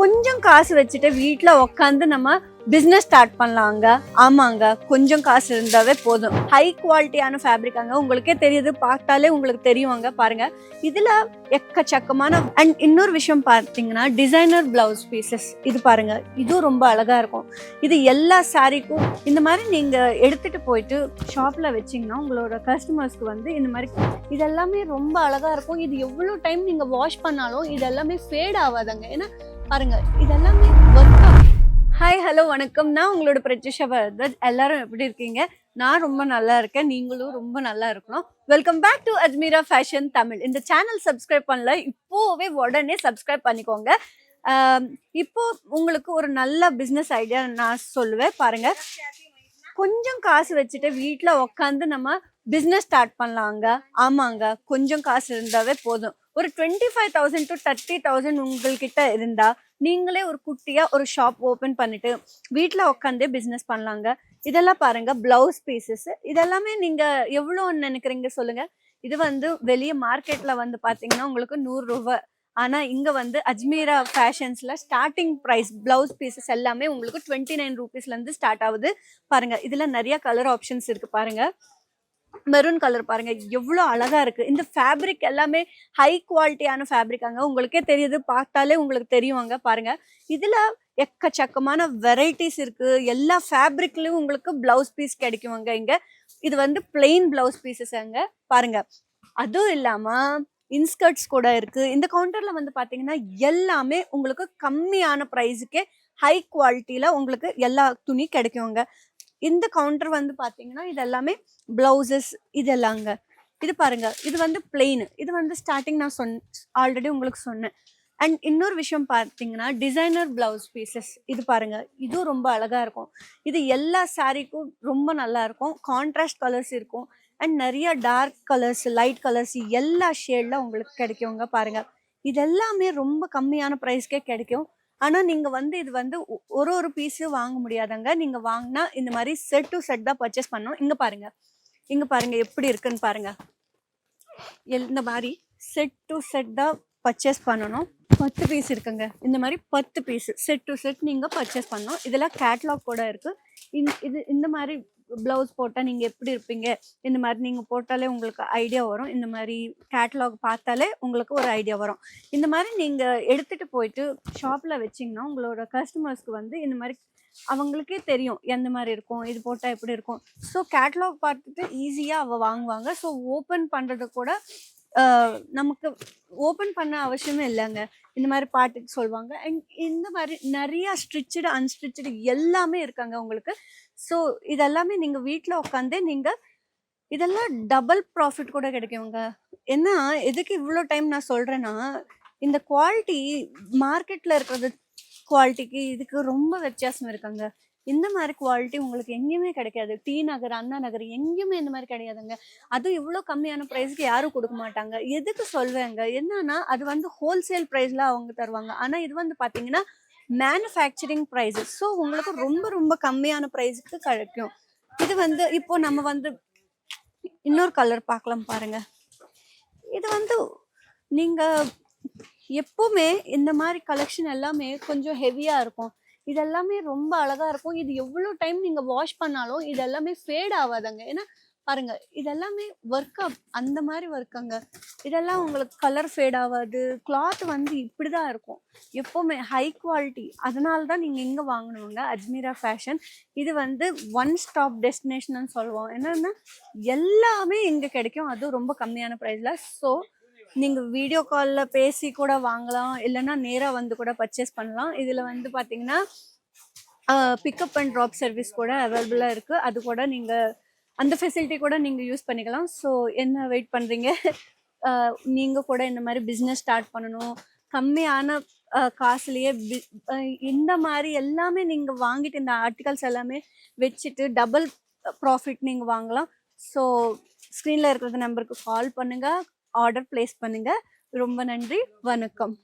கொஞ்சம் காசு வச்சுட்டு வீட்டில் உட்காந்து நம்ம பிஸ்னஸ் ஸ்டார்ட் பண்ணலாங்க. ஆமாங்க கொஞ்சம் காசு இருந்தாவே போதும். ஹை குவாலிட்டியான ஃபேப்ரிக்காங்க உங்களுக்கே தெரியுது பார்த்தாலே உங்களுக்கு தெரியுவாங்க பாருங்க. இதுல எக்கச்சக்கமான அண்ட் இன்னொரு விஷயம் பார்த்தீங்கன்னா டிசைனர் பிளவுஸ் பீசஸ் இது பாருங்க இதுவும் ரொம்ப அழகா இருக்கும். இது எல்லா சாரீக்கும் இந்த மாதிரி நீங்க எடுத்துட்டு போயிட்டு ஷாப்ல வச்சீங்கன்னா உங்களோட கஸ்டமர்ஸ்க்கு வந்து இந்த மாதிரி இதெல்லாமே ரொம்ப அழகா இருக்கும். இது எவ்வளோ டைம் நீங்க வாஷ் பண்ணாலும் இது எல்லாமே ஃபேட் ஆகாதாங்க. ஏன்னா பாருங்க இதெல்லாமே ஒர்க் ஹாய் ஹலோ வணக்கம். நான் உங்களோட பிரத்யுஷா பரத்வாஜ் எல்லாரும் எப்படி இருக்கீங்க? நான் ரொம்ப நல்லா இருக்கேன். நீங்களும் ரொம்ப நல்லா இருக்கணும். Welcome back to Ajmeera fashion Tamil இந்த சேனல் சப்ஸ்கிரைப் பண்ணல இப்போவே உடனே சப்ஸ்கிரைப் பண்ணிக்கோங்க. இப்போ உங்களுக்கு ஒரு நல்ல பிஸ்னஸ் ஐடியா நான் சொல்லுவேன். பாருங்க கொஞ்சம் காசு வச்சுட்டு வீட்டில் உட்காந்து நம்ம பிஸ்னஸ் ஸ்டார்ட் பண்ணலாங்க. ஆமாங்க கொஞ்சம் காசு இருந்தாவே போதும். ஒரு twenty five thousand to thirty thousand உங்கள்கிட்ட இருந்தால் நீங்களே ஒரு குட்டியாக ஒரு ஷாப் ஓப்பன் பண்ணிட்டு வீட்டில் உட்காந்தே பிஸ்னஸ் பண்ணலாங்க. இதெல்லாம் பாருங்க ப்ளவுஸ் பீசஸ் இதெல்லாமே நீங்கள் எவ்வளோன்னு நினைக்கிறீங்க சொல்லுங்க. இது வந்து வெளியே மார்க்கெட்டில் வந்து பார்த்தீங்கன்னா உங்களுக்கு நூறுரூவா ஆனால் இங்கே வந்து அஜ்மீரா ஃபேஷன்ஸில் ஸ்டார்டிங் ப்ரைஸ் ப்ளவுஸ் பீசஸ் எல்லாமே உங்களுக்கு டுவெண்ட்டி நைன் ருபீஸ்லேருந்து ஸ்டார்ட் ஆகுது. பாருங்க இதுல நிறைய கலர் ஆப்ஷன்ஸ் இருக்குது பாருங்க. மெரூன் கலர் பாருங்க. எவ்வளோ அழகா இருக்கு. இந்த ஃபேப்ரிக் எல்லாமே ஹை குவாலிட்டியான ஃபேப்ரிக்காங்க உங்களுக்கே தெரியுது. பார்த்தாலே உங்களுக்கு தெரியுவாங்க பாருங்க. இதுல எக்கச்சக்கமான வெரைட்டிஸ் இருக்கு. எல்லா ஃபேப்ரிக்லயும் உங்களுக்கு பிளவுஸ் பீஸ் கிடைக்குவாங்க இங்க. இது வந்து பிளெயின் பிளவுஸ் பீசஸ் அங்கே பாருங்க. அதுவும் இல்லாம இன்ஸ்கர்ட்ஸ் கூட இருக்கு. இந்த கவுண்டர்ல வந்து பாத்தீங்கன்னா எல்லாமே உங்களுக்கு கம்மியான ப்ரைஸுக்கே ஹை குவாலிட்டியில உங்களுக்கு எல்லா துணி கிடைக்குங்க. இந்த கவுண்டர் வந்து பார்த்தீங்கன்னா இது எல்லாமே பிளவுசஸ் இதெல்லாங்க இது பாருங்க இது வந்து பிளெயின் இது வந்து ஸ்டார்டிங் நான் சொன் ஆல்ரெடி உங்களுக்கு சொன்னேன். அண்ட் இன்னொரு விஷயம் பார்த்தீங்கன்னா டிசைனர் பிளவுஸ் பீசஸ் இது பாருங்க இதுவும் ரொம்ப அழகா இருக்கும். இது எல்லா சாரீக்கும் ரொம்ப நல்லா இருக்கும். கான்ட்ராஸ்ட் கலர்ஸ் இருக்கும். அண்ட் நிறைய டார்க் கலர்ஸ் லைட் கலர்ஸ் எல்லா ஷேட்ல உங்களுக்கு கிடைக்குங்க பாருங்க. இது எல்லாமே ரொம்ப கம்மியான ப்ரைஸ்க்கே கிடைக்கும். ஆனால் நீங்கள் வந்து இது வந்து ஒ- ஒரு ஒரு பீஸும் வாங்க முடியாதங்க. நீங்கள் வாங்கினா இந்த மாதிரி செட் டு செட் தான் பர்ச்சேஸ் பண்ணணும். இங்கே பாருங்கள் இங்கே பாருங்கள் எப்படி இருக்குன்னு பாருங்கள் இந்த மாதிரி செட் டு செட் தான் பர்ச்சேஸ் பண்ணணும். பத்து பீஸ் இருக்குங்க. இந்த மாதிரி பத்து பீஸ் செட் டு செட் நீங்கள் பர்ச்சேஸ் பண்ணணும். இதெல்லாம் கேட்லாக் கூட இருக்குது இந்த இது இந்த மாதிரி ப்ளவுஸ் போட்டால் நீங்கள் எப்படி இருப்பீங்க? இந்த மாதிரி நீங்கள் போட்டாலே உங்களுக்கு ஐடியா வரும். இந்த மாதிரி கேட்லாக் பார்த்தாலே உங்களுக்கு ஒரு ஐடியா வரும். இந்த மாதிரி நீங்கள் எடுத்துகிட்டு போயிட்டு ஷாப்பில் வச்சிங்கன்னா உங்களோட கஸ்டமர்ஸ்க்கு வந்து இந்த மாதிரி அவங்களுக்கே தெரியும் எந்த மாதிரி இருக்கும் இது போட்டால் எப்படி இருக்கும். ஸோ கேட்லாக் பார்த்துட்டு ஈஸியாக அவள் வாங்குவாங்க. ஸோ ஓப்பன் பண்ணுறது கூட நமக்கு ஓப்பன் பண்ண அவசியமே இல்லைங்க. இந்த மாதிரி பாட்டுக்கு சொல்லுவாங்க. அண்ட் இந்த மாதிரி நிறையா ஸ்ட்ரிச்சடு அன்ஸ்ட்ரிச்சடு எல்லாமே இருக்காங்க உங்களுக்கு. ஸோ இதெல்லாமே நீங்கள் வீட்டில் உட்காந்தே நீங்கள் இதெல்லாம் டபுள் ப்ராஃபிட் கூட கிடைக்குங்க. ஏன்னா எதுக்கு இவ்வளோ டைம் நான் சொல்கிறேன்னா இந்த குவாலிட்டி மார்க்கெட்டில் இருக்கிறது குவாலிட்டிக்கு இதுக்கு ரொம்ப வித்தியாசம் இருக்காங்க. இந்த மாதிரி குவாலிட்டி உங்களுக்கு எங்கேயுமே கிடைக்காது. டி நகர் அண்ணா நகர் எங்கேயுமே இந்த மாதிரி கிடையாதுங்க. அதுவும் இவ்வளோ கம்மியான ப்ரைஸ்க்கு யாரும் கொடுக்க மாட்டாங்க. எதுக்கு சொல்வேங்க என்னன்னா அது வந்து ஹோல்சேல் ப்ரைஸில் அவங்க தருவாங்க. ஆனால் இது வந்து பார்த்தீங்கன்னா மேனுஃபேக்சரிங் ப்ரைஸஸ் ஸோ உங்களுக்கு ரொம்ப ரொம்ப கம்மியான ப்ரைஸுக்கு கிடைக்கும். இது வந்து இப்போ நம்ம வந்து இன்னொரு கலர் பார்க்கலாம் பாருங்க. இது வந்து நீங்கள் எப்பவுமே இந்த மாதிரி கலெக்ஷன் எல்லாமே கொஞ்சம் ஹெவியாக இருக்கும். இதெல்லாமே ரொம்ப அழகா இருக்கும். இது எவ்வளோ டைம் நீங்கள் வாஷ் பண்ணாலும் இது எல்லாமே ஃபேட் ஆகாதாங்க. ஏன்னா பாருங்க இதெல்லாமே ஒர்க் அப் அந்த மாதிரி ஒர்க்குங்க இதெல்லாம் உங்களுக்கு கலர் ஃபேட் ஆகாது. கிளாத் வந்து இப்படிதான் இருக்கும். எப்போவுமே ஹை குவாலிட்டி அதனால தான் நீங்கள் எங்கே வாங்கணுங்க அஜ்மீரா ஃபேஷன் இது வந்து ஒன் ஸ்டாப் டெஸ்டினேஷன் சொல்லுவோம். என்னென்னா எல்லாமே இங்கே கிடைக்கும். அதுவும் ரொம்ப கம்மியான ப்ரைஸில் ஸோ நீங்க வீடியோ கால்ல பேசி கூட வாங்கலாம். இல்லைன்னா நேரா வந்து கூட பர்ச்சேஸ் பண்ணலாம். இதுல வந்து பாத்தீங்கன்னா பிக்கப் அண்ட் ட்ராப் சர்வீஸ் கூட அவைலபிளாக இருக்கு. அது கூட நீங்க அந்த ஃபெசிலிட்டி கூட நீங்க யூஸ் பண்ணிக்கலாம். ஸோ என்ன வெயிட் பண்றீங்க? நீங்கள் நீங்க கூட இந்த மாதிரி பிஸ்னஸ் ஸ்டார்ட் பண்ணணும். கம்மியான ஆஹ் காசுலயே இந்த மாதிரி எல்லாமே நீங்க வாங்கிட்டு இந்த ஆர்டிகல்ஸ் எல்லாமே வச்சுட்டு டபுள் ப்ராஃபிட் நீங்க வாங்கலாம். ஸோ ஸ்க்ரீனில் இருக்கிற நம்பருக்கு கால் பண்ணுங்கள் ஆர்டர் பிளேஸ் பண்ணுங்க. ரொம்ப நன்றி. வணக்கம்.